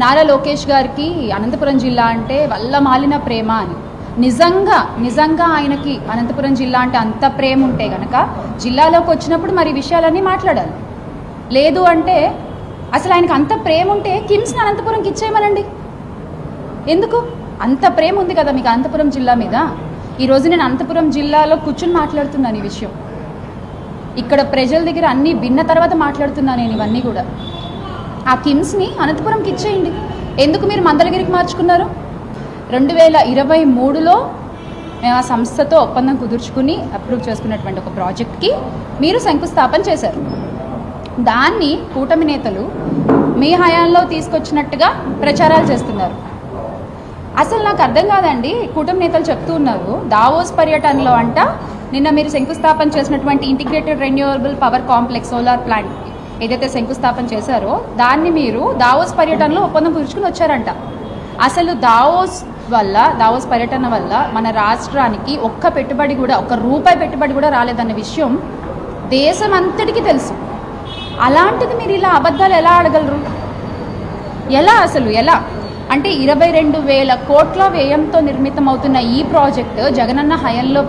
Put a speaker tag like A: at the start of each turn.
A: నారా లోకేష్ గారికి అనంతపురం జిల్లా అంటే వల్ల మాలిన ప్రేమ అని. నిజంగా నిజంగా ఆయనకి అనంతపురం జిల్లా అంటే అంత ప్రేమ ఉంటే కనుక జిల్లాలోకి వచ్చినప్పుడు మరి విషయాలన్నీ మాట్లాడాలి. లేదు అంటే అసలు ఆయనకు అంత ప్రేమ ఉంటే కిమ్స్ని అనంతపురంకి ఇచ్చేయమనండి. ఎందుకు? అంత ప్రేమ ఉంది కదా మీకు అనంతపురం జిల్లా మీద? ఈరోజు నేను అనంతపురం జిల్లాలో కూర్చుని మాట్లాడుతున్నాను ఈ విషయం. ఇక్కడ ప్రజల దగ్గర అన్నీ విన్న తర్వాత మాట్లాడుతున్నాను నేను ఇవన్నీ కూడా. ఆ కిమ్స్ని అనంతపురంకి ఇచ్చేయండి ఎందుకు మీరు మందలగిరికి మార్చుకున్నారు? రెండు వేల ఇరవై మూడులో మేము ఆ సంస్థతో ఒప్పందం కుదుర్చుకుని అప్రూవ్ చేసుకున్నటువంటి ఒక ప్రాజెక్ట్కి మీరు శంకుస్థాపన చేశారు. దాన్ని కూటమి నేతలు మీ హయాంలో తీసుకొచ్చినట్టుగా ప్రచారాలు చేస్తున్నారు. అసలు నాకు అర్థం కాదండి కూటమి నేతలు చెప్తూ ఉన్నారు దావోస్ పర్యటనలో అంట నిన్న మీరు శంకుస్థాపన చేసినటువంటి integrated renewable power complex solar plant. ఏదైతే శంకుస్థాపన చేశారో దాన్ని మీరు దావోస్ పర్యటనలో ఒప్పందం కుదుర్చుకుని వచ్చారంట. అసలు దావోస్ వల్ల దావోస్ పర్యటన వల్ల మన రాష్ట్రానికి ఒక్క పెట్టుబడి కూడా ఒక్క రూపాయి పెట్టుబడి కూడా రాలేదన్న విషయం దేశం అంతటికీ తెలుసు. అలాంటిది మీరు ఇలా అబద్ధాలు ఎలా ఆడగలరు? ఎలా అసలు ఎలా? అంటే ఇరవై రెండు వేల కోట్ల వ్యయంతో నిర్మితమవుతున్న ఈ ప్రాజెక్టు జగనన్న హయంలో